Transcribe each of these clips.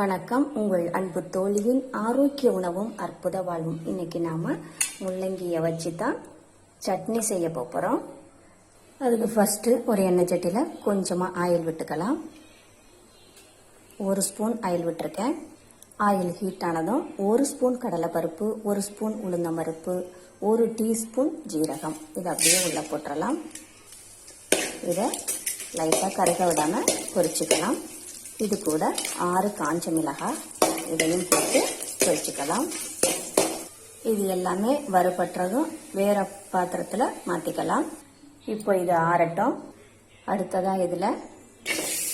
வணக்கம். உங்கள் அன்பு தோழியின் ஆரோக்கிய உணவும் அற்புத வாழ்வும். இன்னைக்கு நாம முள்ளங்கியை வச்சு தான் சட்னி செய்ய போகிறோம் அதுக்கு ஃபஸ்ட்டு ஒரு எண்ணெய் சட்டியில் கொஞ்சமாக ஆயில் விட்டுக்கலாம். ஒரு ஸ்பூன் ஆயில் விட்டுருக்கேன். ஆயில் ஹீட் ஆனதும் ஒரு ஸ்பூன் கடலைப்பருப்பு ஒரு ஸ்பூன் உளுந்தம் பருப்பு ஒரு டீஸ்பூன் ஜீரகம். இதை அப்படியே உள்ளே போட்டுடலாம் இதை லைட்டாக கருக விடாமல் பொரிச்சுக்கலாம். இது கூட ஆறு காஞ்ச மிளகாய் இதையும் போட்டு பொரிச்சுக்கலாம் இது எல்லாமே வறுபட்டுறதும் வேற பாத்திரத்தில் மாற்றிக்கலாம் இப்போ இது ஆறட்டும். அடுத்ததாக இதில்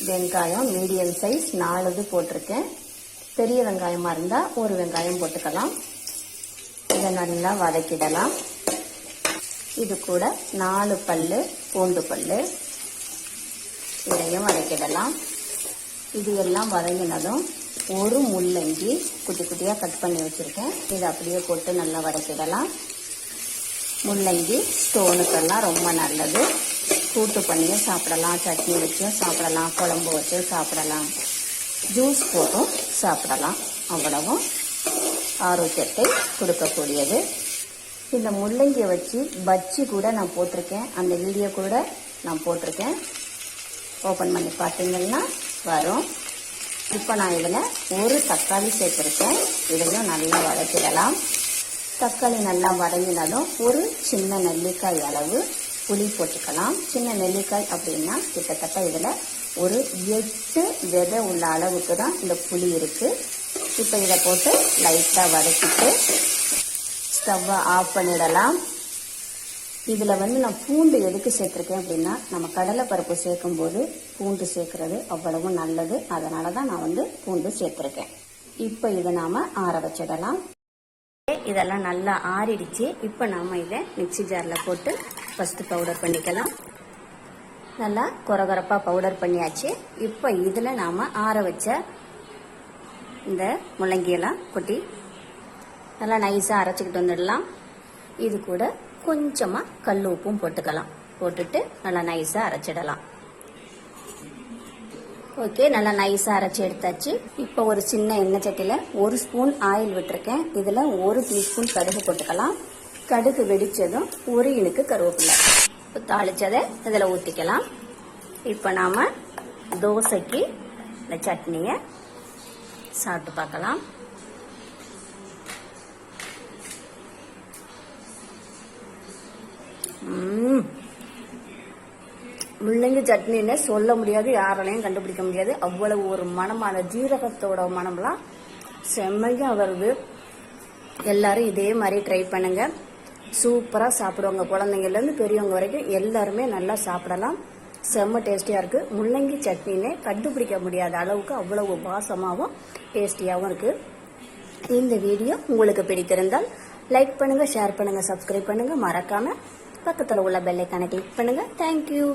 வெங்காயம் மீடியம் சைஸ் நாலு இது போட்டிருக்கேன். பெரிய வெங்காயமாக இருந்தால் ஒரு வெங்காயம் போட்டுக்கலாம். இதை நல்லா வதக்கிடலாம். இது கூட நாலு பல் பூண்டு பல் இதையும் வதக்கிடலாம். இது எல்லாம் வதங்கினதும் ஒரு முள்ளங்கி குட்டி குட்டியாக கட் பண்ணி வச்சுருக்கேன். இதை அப்படியே போட்டு நல்லா வதக்கிடலாம். முள்ளங்கி ஸ்டோனுக்கெல்லாம் ரொம்ப நல்லது. கூட்டு பண்ணியும் சாப்பிடலாம். சட்னி வச்சும் சாப்பிடலாம். குழம்பு வச்சும் சாப்பிடலாம். ஜூஸ் போட்டும் சாப்பிடலாம். அவ்வளவும் ஆரோக்கியத்தை கொடுக்கக்கூடியது. இந்த முள்ளங்கியை வச்சு பஜ்ஜி கூட நான் போட்டிருக்கேன். அந்த வீடியோ கூட நான் போட்டிருக்கேன். ஓப்பன் பண்ணி பார்த்தீங்கன்னா வரும். இப்போ நான் இதில் ஒரு தக்காளி சேர்த்துருக்கேன். இதையும் நல்லா வதக்கிடலாம். தக்காளி நல்லா வதங்கினாலும் ஒரு சின்ன நெல்லிக்காய் அளவு புளி போட்டுக்கலாம். சின்ன நெல்லிக்காய் அப்படின்னா கிட்டத்தட்ட இதில் ஒரு எட்டு விதை உள்ள அளவுக்கு தான் இந்த புளி இருக்குது இப்போ இதை போட்டு லைட்டாக வதக்கிட்டு ஸ்டவ்வை ஆஃப் பண்ணிடலாம். இதில் வந்து நான் பூண்டு எதுக்கு சேர்த்துருக்கேன் அப்படின்னா நம்ம கடலை பருப்பு சேர்க்கும் போது பூண்டு சேர்க்கறது அவ்வளவு நல்லது. அதனால தான் நான் வந்து பூண்டு சேர்த்துருக்கேன். இப்போ இதை நாம் ஆற வச்சிடலாம். இதெல்லாம் நல்லா ஆறிடுச்சு. இப்போ நாம் இதை மிக்சி ஜாரில் போட்டு ஃபஸ்ட்டு பவுடர் பண்ணிக்கலாம். நல்லா குறகுறப்பாக பவுடர் பண்ணியாச்சு. இப்போ இதில் நாம் ஆற வச்ச இந்த முள்ளங்கியெல்லாம் கொட்டி நல்லா நைஸாக அரைச்சிக்கிட்டு வந்துடலாம். இது கூட கொஞ்சமாக கல் உப்பும் போட்டுக்கலாம். போட்டுட்டு நல்லா நைஸாக அரைச்சிடலாம். ஓகே நல்லா நைஸாக அரைச்சி எடுத்தாச்சு. இப்போ ஒரு சின்ன எண்ணெய் சட்டியில் ஒரு ஸ்பூன் ஆயில் விட்டுருக்கேன். இதில் ஒரு டீஸ்பூன் கடுகு போட்டுக்கலாம். கடுகு வெடிச்சதும் ஒரு இனுக்கு கருவேப்பிலை. இப்போ தாளிச்சதை இதில் ஊற்றிக்கலாம் இப்போ நாம் தோசைக்கு இந்த சட்னியை சாப்பிட்டு பார்க்கலாம். முள்ளங்கி சட்னின்னு சொல்ல முடியாது யாராலையும் கண்டுபிடிக்க முடியாது. அவ்வளவு ஒரு மனமான அந்த ஜீரகத்தோட மனம்லாம் செம்மையாக வருது. எல்லாரும் இதே மாதிரி ட்ரை பண்ணுங்க. சூப்பராக சாப்பிடுவாங்க குழந்தைங்கள்லேருந்து பெரியவங்க வரைக்கும் எல்லாருமே நல்லா சாப்பிடலாம். செம்ம டேஸ்டியாக இருக்குது முள்ளங்கி சட்னினே கண்டுபிடிக்க முடியாத அளவுக்கு அவ்வளவு வாசமாகவும் டேஸ்டியாகவும் இருக்குது இந்த வீடியோ உங்களுக்கு பிடித்திருந்தால் லைக் பண்ணுங்கள் ஷேர் பண்ணுங்கள் சப்ஸ்கிரைப் பண்ணுங்கள் மறக்காமல் பக்கத்தில் உள்ள பெல்லைக்கான கிளிக் பண்ணுங்கள் தேங்க்யூ